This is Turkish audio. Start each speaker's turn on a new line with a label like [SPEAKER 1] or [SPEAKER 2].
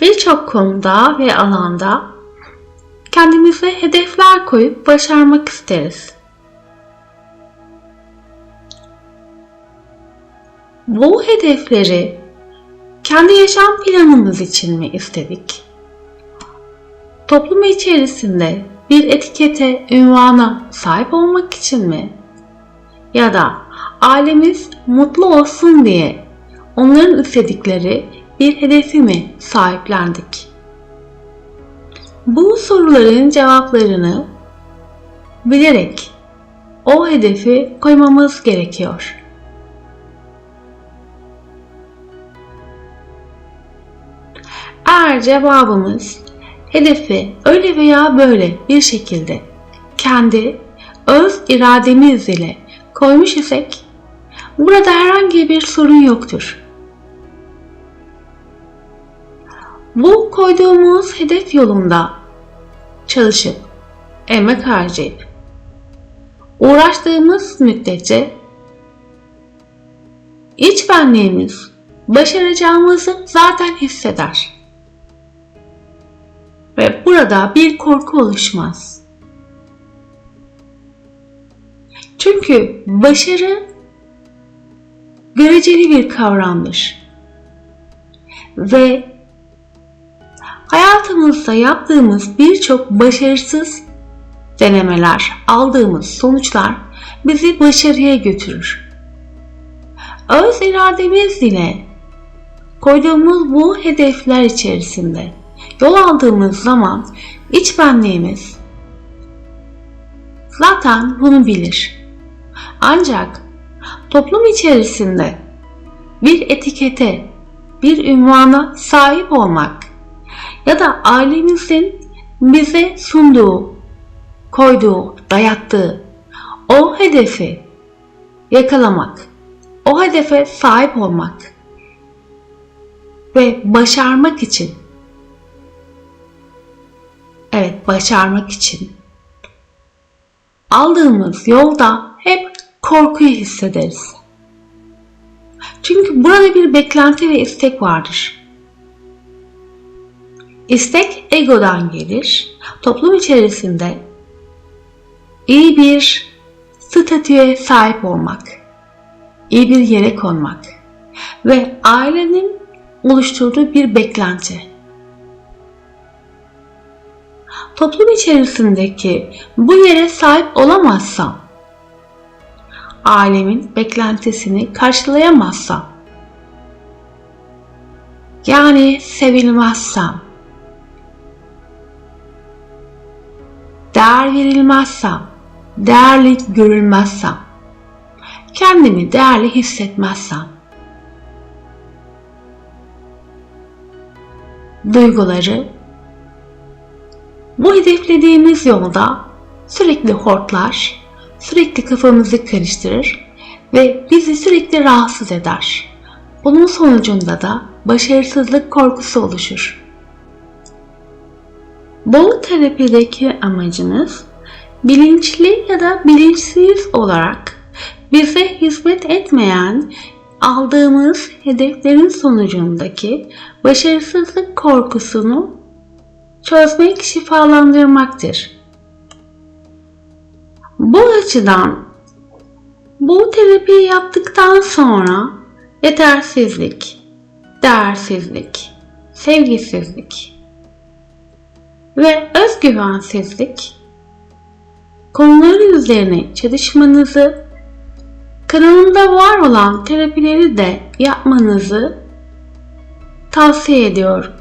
[SPEAKER 1] birçok konuda ve alanda kendimize hedefler koyup başarmak isteriz. Bu hedefleri kendi yaşam planımız için mi istedik? Toplum içerisinde bir etikete, ünvana sahip olmak için mi? Ya da ailemiz mutlu olsun diye onların istedikleri bir hedefi mi sahiplendik? Bu soruların cevaplarını bilerek o hedefi koymamız gerekiyor. Eğer cevabımız hedefi öyle veya böyle bir şekilde kendi öz irademiz ile koymuş isek burada herhangi bir sorun yoktur. Bu koyduğumuz hedef yolunda çalışıp, emek harcayıp, uğraştığımız müddetçe iç benliğimiz başaracağımızı zaten hisseder. Ve burada bir korku oluşmaz. Çünkü başarı göreceli bir kavramdır. Ve hayatımızda yaptığımız birçok başarısız denemeler, aldığımız sonuçlar bizi başarıya götürür. Öz irademiz ile koyduğumuz bu hedefler içerisinde yol aldığımız zaman iç benliğimiz zaten bunu bilir. Ancak toplum içerisinde bir etikete, bir ünvana sahip olmak ya da ailemizin bize sunduğu, koyduğu, dayattığı o hedefi yakalamak, o hedefe sahip olmak ve başarmak için evet başarmak için aldığımız yolda hep korkuyu hissederiz. Çünkü burada bir beklenti ve istek vardır. İstek egodan gelir. Toplum içerisinde iyi bir statüye sahip olmak, iyi bir yere konmak ve ailenin oluşturduğu bir beklenti. Toplum içerisindeki bu yere sahip olamazsam, ailemin beklentisini karşılayamazsam, yani sevilmezsem, değer verilmezsem, değerli görülmezsem, kendimi değerli hissetmezsem, duyguları bu hedeflediğimiz yolda sürekli hortlar, sürekli kafamızı karıştırır ve bizi sürekli rahatsız eder. Bunun sonucunda da başarısızlık korkusu oluşur. Bu terapideki amacınız bilinçli ya da bilinçsiz olarak bize hizmet etmeyen aldığımız hedeflerin sonucundaki başarısızlık korkusunu çözmek, şifalandırmaktır. Bu açıdan bu terapiyi yaptıktan sonra yetersizlik, değersizlik, sevgisizlik ve özgüvensizlik konuları üzerine çalışmanızı kanalımda var olan terapileri de yapmanızı tavsiye ediyorum.